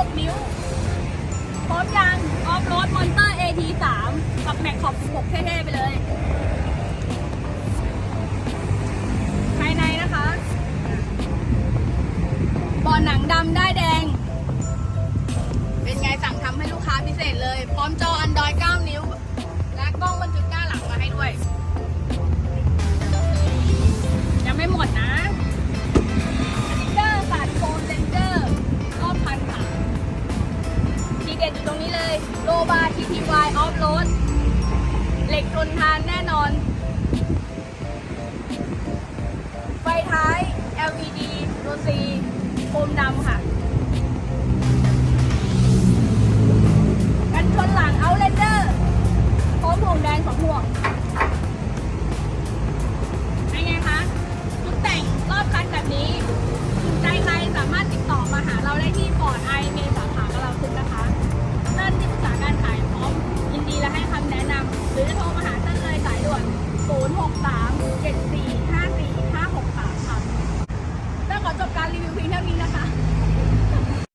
6 นิ้ว พร้อมยังออฟโรดมอนเตอร์ AT3 กับแม็กขอบ16เท่ๆไปเลย ภายในนะคะบ่อหนังดำ โลบาร์ทีทีวายออฟโรดเหล็กทนทานแน่นอน ไฟท้าย LED โรซีโคมดำค่ะ กันชนหลังเอาเลนเดอร์พร้อมห่วงแดงของห่วงเป็ไงคะชุดแต่งรอบคันแบบนี้ สนใจใครสามารถติดต่อมาหาเราได้ที่ปอร์ดไอเม ขอจบการรีวิวเพียงเท่านี้นะคะ